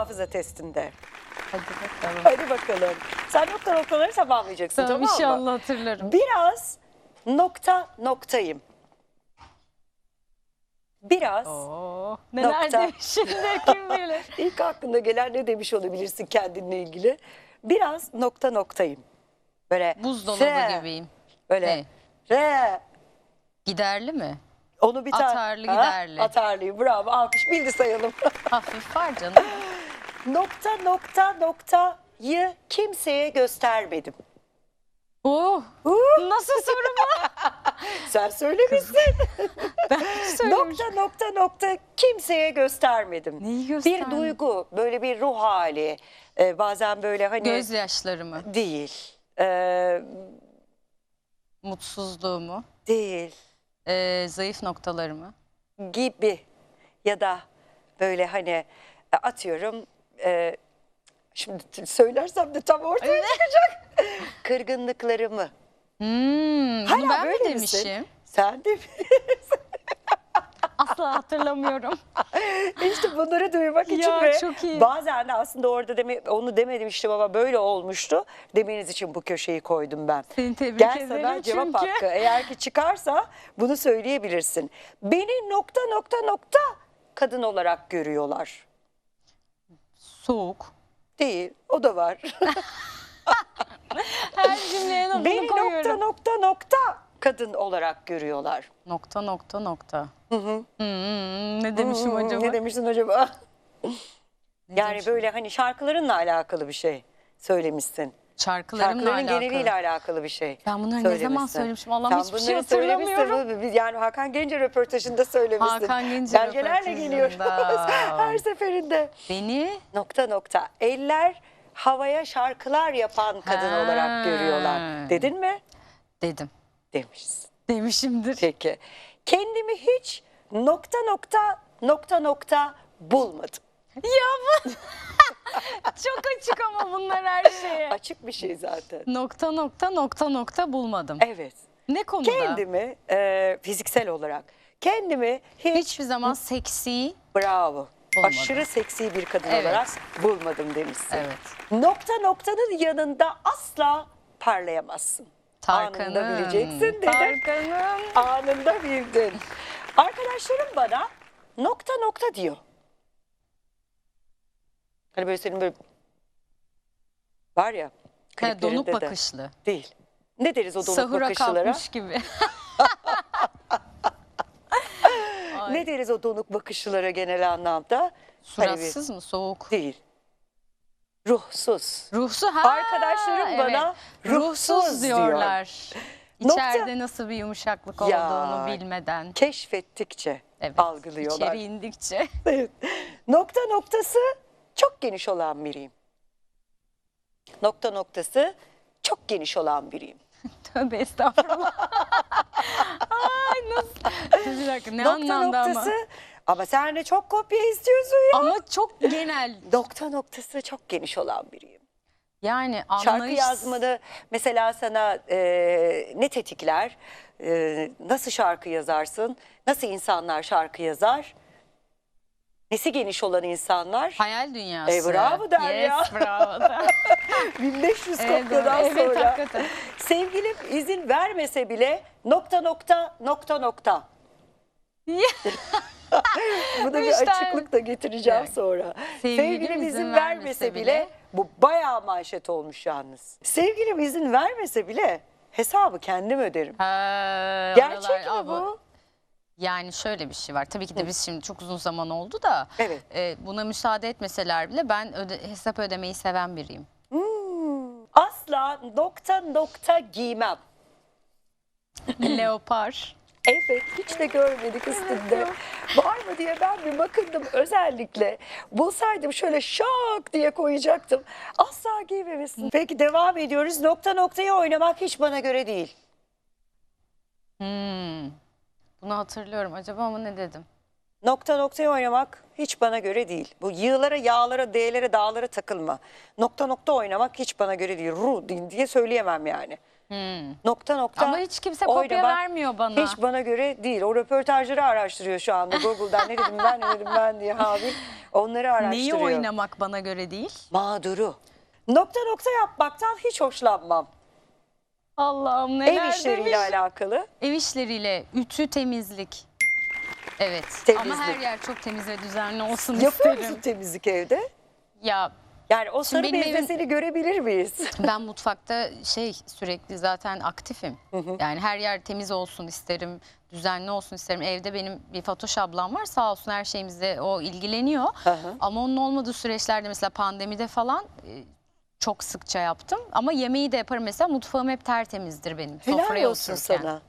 hafıza testinde. Hadi bakalım. Hadi bakalım. Sen nokta noktaları tamamlayacaksın Tamam, tamam, mı? inşallah hatırlarım. Biraz nokta noktayım. Biraz Oo, neler Nokta. demiş şimdi kim bilir. ilk aklına gelen ne demiş olabilirsin kendinle ilgili. Biraz nokta noktayım. Böyle Buzdolabı re, gibiyim. Böyle Ne? re. Giderli mi? Onu bir tane. Atarlı, Ha? giderli. Atarlıyım bravo alkış bildi sayalım. Hafif var canım. Nokta nokta noktayı kimseye göstermedim. Oh, Uh, nasıl soru bu? sen söylemişsin. Ben söylemiş. nokta nokta nokta kimseye göstermedim. Neyi Bir göstermedin? duygu, böyle bir ruh hali. Ee, bazen böyle hani Gözyaşlarımı, değil. Ee, mutsuzluğumu, değil e, zayıf noktalarımı. gibi ya da böyle hani e, atıyorum e, şimdi söylersem de tam ortaya çıkacak. Kırgınlıklarımı. Hmm, Hala bunu ben mi böyle misin? demişim? Sen de Asla hatırlamıyorum. işte bunları duymak için Ya, ve çok iyi. bazen de aslında orada deme, onu dememiştim ama böyle olmuştu. Demeniz için bu köşeyi koydum ben. Seni tebrik Gel ederim sana cevap çünkü. hakkı. Eğer ki çıkarsa bunu söyleyebilirsin. Beni nokta nokta nokta kadın olarak görüyorlar. Soğuk. Değil. O da var. Her cümleye notunu Beni nokta koyuyorum. nokta nokta kadın olarak görüyorlar. Nokta nokta nokta. Hı hı. Hmm, ne demişim Hmm, acaba? Ne demiştin acaba? Ne yani demişim? böyle hani şarkılarınla alakalı bir şey söylemişsin. Şarkılarımla Şarkıların alakalı. geneliyle alakalı bir şey. Ben bunları ne zaman söylemişim? Allah'ım Sen hiçbir şey bunları söylemişsin. hatırlamıyorum. Biz- Yani Hakan Gence röportajında söylemişsin. Hakan Gence Belgelerle geliyor röportajında. her seferinde. Beni Nokta nokta. Eller havaya şarkılar yapan kadın Ha. olarak görüyorlar. Dedin mi? dedim. Demişsin. Demişimdir. Peki. Kendimi hiç nokta nokta nokta nokta bulmadım. Ya bu çok açık ama bunlar her şeye. Açık bir şey zaten. Nokta nokta nokta nokta bulmadım. Evet. Ne konuda? Kendimi e, fiziksel olarak kendimi hiç Hiçbir zaman seksi. bravo. Bulmadım. Aşırı seksi bir kadın Evet. olarak bulmadım demişsin. Evet. Nokta noktanın yanında asla parlayamazsın. Tarkan'ım. Anında bileceksin dedim. Tarkan'ım. Anında bildin. Arkadaşlarım bana nokta nokta diyor. Hani böyle senin böyle var ya Ha, kliplerinde donuk de. bakışlı. Değil. Ne deriz o donuk Sahura bakışlılara? kalkmış gibi. Ay. Ne deriz o donuk bakışlılara genel anlamda? Hani bir- Suratsız mı? Soğuk. Değil. Ruhsuz. Ruhsuz. Ha, Arkadaşlarım bana ruhsuz diyor. diyorlar. Nokta- İçeride nasıl bir yumuşaklık Ya. olduğunu bilmeden. Keşfettikçe Evet. algılıyorlar. İçeri indikçe. Evet. Nokta noktası çok geniş olan biriyim. Nokta noktası çok geniş olan biriyim. Tövbe estağfurullah. Ay nasıl? Bir dakika ne nokta anlamda noktası ama? ama sen de çok kopya istiyorsun ya. Ama çok genel. Nokta noktası çok geniş olan biriyim. Yani anlayış. Şarkı yazmanı mesela sana e, ne tetikler? E, nasıl şarkı yazarsın? Nasıl insanlar şarkı yazar? Nesi geniş olan insanlar? Hayal dünyası. E, bravo der yes, ya. bravo der. 1500 Evet, kopyadan evet, sonra. hakikaten. Sevgilim izin vermese bile nokta nokta nokta nokta. Buna bir İşte- açıklık da getireceğim Evet. sonra. Sevgilim Sevgilim, izin vermese bile, bile- bu bayağı manşet olmuş yalnız. Sevgilim izin vermese bile hesabı kendim öderim. Ha, Gerçek oralar- mi bu? Yani şöyle bir şey var. Tabii ki de biz şimdi çok uzun zaman oldu da Evet. e, buna müsaade etmeseler bile ben öde- hesap ödemeyi seven biriyim. Hmm, asla nokta nokta giymem. Leopar. Evet hiç de görmedik üstünde. Var mı diye ben bir bakındım özellikle. Bulsaydım şöyle şak diye koyacaktım. Asla giymemişsin. Peki devam ediyoruz. Nokta noktayı oynamak hiç bana göre değil. Hmm. Bunu hatırlıyorum acaba ama ne dedim? Nokta noktayı oynamak hiç bana göre değil. Bu yığlara, yağlara, D'lere, dağlara takılma. Nokta nokta oynamak hiç bana göre değil. Ru diye söyleyemem yani. Nokta nokta. Ama hiç kimse kopya oynamak vermiyor bana. Hiç bana göre değil. O röportajları araştırıyor şu anda. Google'dan ne dedim ben ne dedim ben diye Habil. Onları Neyi araştırıyor. oynamak bana göre değil? Mağduru. Nokta nokta yapmaktan hiç hoşlanmam. Allah'ım neler Ev işleriyle demiş. alakalı. Ev işleriyle ütü temizlik. Evet Temizlik. ama her yer çok temiz ve düzenli olsun Yapıyor isterim. musun temizlik evde? Ya Yani o sarı benim evim- görebilir miyiz? ben mutfakta şey sürekli zaten aktifim. Yani her yer temiz olsun isterim, düzenli olsun isterim. Evde benim bir Fatoş ablam var sağ olsun her şeyimizde o ilgileniyor. Ama onun olmadığı süreçlerde mesela pandemide falan e, çok sıkça yaptım. Ama yemeği de yaparım mesela mutfağım hep tertemizdir benim. Helal sofraya olsun otururken. sana.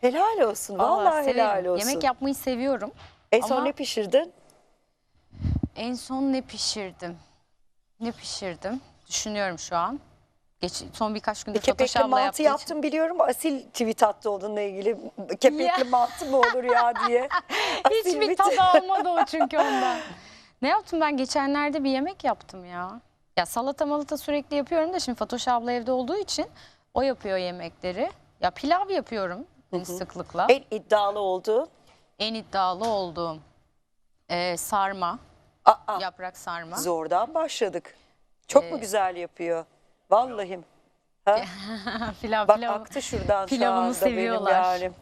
Helal olsun. Vallahi, Vallahi helal severim. olsun. Yemek yapmayı seviyorum. en son ama- ne pişirdin? En son ne pişirdim? Ne pişirdim? Düşünüyorum şu an. Geç, son birkaç gündür kepekli abla mantı yaptığı için. yaptım biliyorum. Asil tweet attı onunla ilgili. Kepekli Ya. mantı mı olur ya diye. Asil Hiçbir bir- tadı almadı o çünkü ondan. ne yaptım ben? Geçenlerde bir yemek yaptım ya. Ya salata malata sürekli yapıyorum da şimdi Fatoş abla evde olduğu için o yapıyor yemekleri. Ya pilav yapıyorum hani sıklıkla. En iddialı olduğu. En iddialı olduğum e, sarma, Aa, yaprak sarma. zordan başladık. Çok Ee, mu güzel yapıyor? Vallahi. Ha? pilav, Bak pilav, aktı şuradan şu pilavımı anda seviyorlar. benim yani.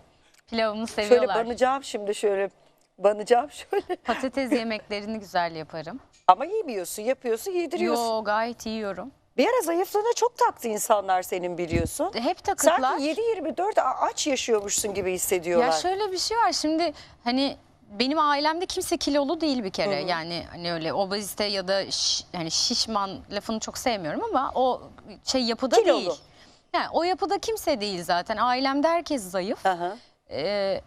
pilavımı Şöyle seviyorlar. banacağım şimdi şöyle. Banacağım şöyle. Patates yemeklerini güzel yaparım. Ama yemiyorsun, yapıyorsun, yediriyorsun. Yo gayet yiyorum. Bir ara zayıflığına çok taktı insanlar senin biliyorsun. Hep takıklar. Sanki 7-24 a- aç yaşıyormuşsun gibi hissediyorlar. Ya şöyle bir şey var şimdi hani benim ailemde kimse kilolu değil bir kere. Yani hani öyle obezite ya da şi- hani şişman lafını çok sevmiyorum ama o şey yapıda Kilolu. değil. Yani o yapıda kimse değil zaten. Ailemde herkes zayıf. Aha. Ee,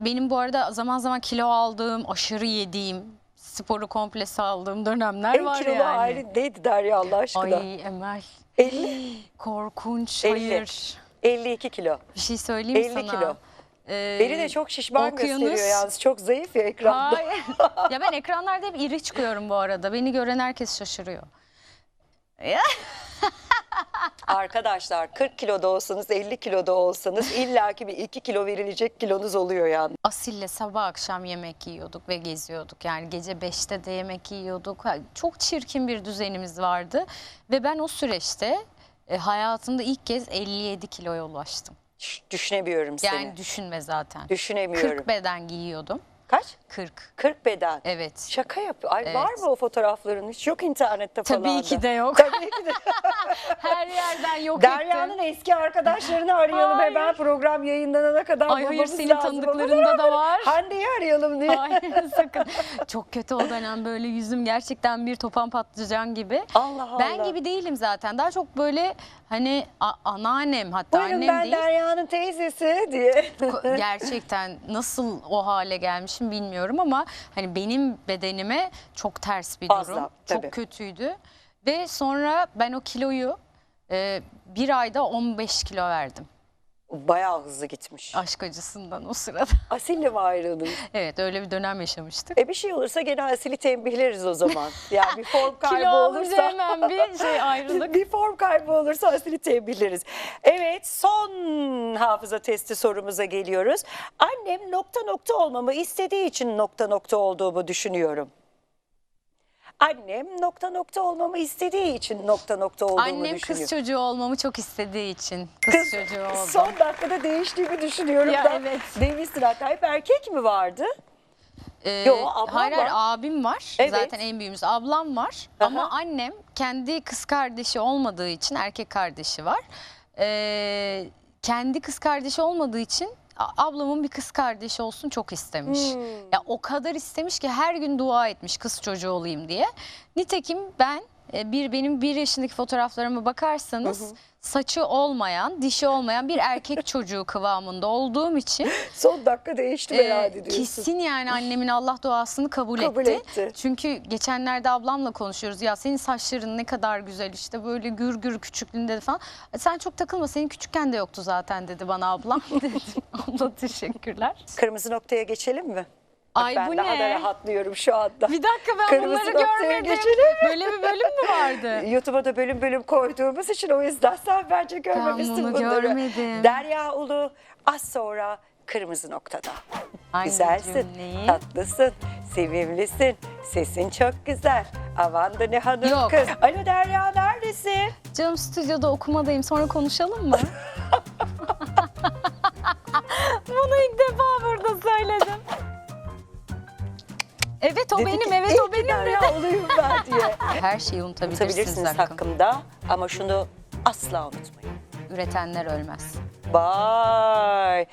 benim bu arada zaman zaman kilo aldığım, aşırı yediğim, sporu komple saldığım dönemler En var kilolu yani. aile neydi Derya Allah aşkına? Ay Emel. 50, Korkunç. 50. Hayır. 52 kilo. Bir şey söyleyeyim 50 sana. kilo. Ee, Beni de çok şişman okyanus- gösteriyor yalnız. Çok zayıf ya ekranda. Hayır. ya ben ekranlarda hep iri çıkıyorum bu arada. Beni gören herkes şaşırıyor. Arkadaşlar 40 kiloda olsanız 50 kiloda olsanız illaki bir 2 kilo verilecek kilonuz oluyor yani. Asille sabah akşam yemek yiyorduk ve geziyorduk. Yani gece 5'te de yemek yiyorduk. Çok çirkin bir düzenimiz vardı. Ve ben o süreçte e, hayatımda ilk kez 57 kiloya ulaştım. Düşünemiyorum seni. Yani düşünme zaten. Düşünemiyorum. 40 beden giyiyordum. Kaç? 40. 40 beden. Evet. Şaka yapıyor. Ay Evet. var mı o fotoğrafların? Hiç yok internette falan Tabii da. ki de yok. Tabii ki de. Her yerden yok Derya'nın eski arkadaşlarını arayalım Hayır. hemen program yayınlanana kadar Ay hayır bulmamız senin lazım. tanıdıklarında da var. Hande'yi arayalım diye. Hayır sakın. Çok kötü o dönem böyle yüzüm gerçekten bir topan patlıcan gibi. Allah Allah. Ben gibi değilim zaten. Daha çok böyle hani a- anneannem hatta Buyurun annem ben değil. Derya'nın teyzesi diye. Ko- Gerçekten nasıl o hale gelmişim bilmiyorum ama hani benim bedenime çok ters bir Fazla, durum. tabii. Çok kötüydü. Ve sonra ben o kiloyu e, bir ayda 15 kilo verdim. Bayağı hızlı gitmiş. Aşk acısından o sırada. Asil'le mi ayrıldın? evet öyle bir dönem yaşamıştık. E bir şey olursa gene Asil'i tembihleriz o zaman. Yani bir form kaybı Kilo olursa. hemen bir şey ayrılık. bir form kaybı olursa Asil'i tembihleriz. Evet son hafıza testi sorumuza geliyoruz. Annem nokta nokta olmamı istediği için nokta nokta olduğumu düşünüyorum. Annem nokta nokta olmamı istediği için nokta nokta olduğumu Annem düşünüyorum. kız çocuğu olmamı çok istediği için kız, Kız- çocuğu oldum. Son dakikada değiştiğimi düşünüyorum Ya da. evet. Demişsin hatta hep erkek mi vardı? Ee, Yo, ablam hayır, var. abim var. Evet. Zaten en büyüğümüz ablam var. Aha. Ama annem kendi kız kardeşi olmadığı için erkek kardeşi var. Ee, kendi kız kardeşi olmadığı için ablamın bir kız kardeşi olsun çok istemiş. Hmm. Ya o kadar istemiş ki her gün dua etmiş kız çocuğu olayım diye. Nitekim ben e, bir benim bir yaşındaki fotoğraflarıma bakarsanız saçı olmayan, dişi olmayan bir erkek çocuğu kıvamında olduğum için Son dakika değişti ee, herhalde diyorsun. kesin yani annemin Allah duasını kabul, Kabul etti. etti. Çünkü geçenlerde ablamla konuşuyoruz. Ya senin saçların ne kadar güzel işte böyle gür gür küçüklüğünde de falan. "E, Sen çok takılma senin küçükken de yoktu zaten dedi bana ablam. Dedim abla teşekkürler. Kırmızı noktaya geçelim mi? Ay ben bu daha da ne? rahatlıyorum şu anda. Bir dakika ben Kırmızı bunları görmedim. geçelim. Böyle bir bölüm mü vardı? YouTube'a da bölüm bölüm koyduğumuz için o yüzden sen bence görmemişsin bunu bunları. görmedim. Derya Ulu az sonra kırmızı noktada. Hangi Güzelsin, cümleyi? tatlısın, sevimlisin, sesin çok güzel. Aman da ne hanım Yok. kız. Alo Derya neredesin? Canım stüdyoda okumadayım sonra konuşalım mı? Bunu ilk defa Evet o Dedi benim, ki, evet "İyi o ki benim Derya. Uluyum ben diye. Her şeyi unutabilirsiniz, Unutabilirsiniz hakkım. hakkımda ama şunu asla unutmayın. Üretenler ölmez. Vay.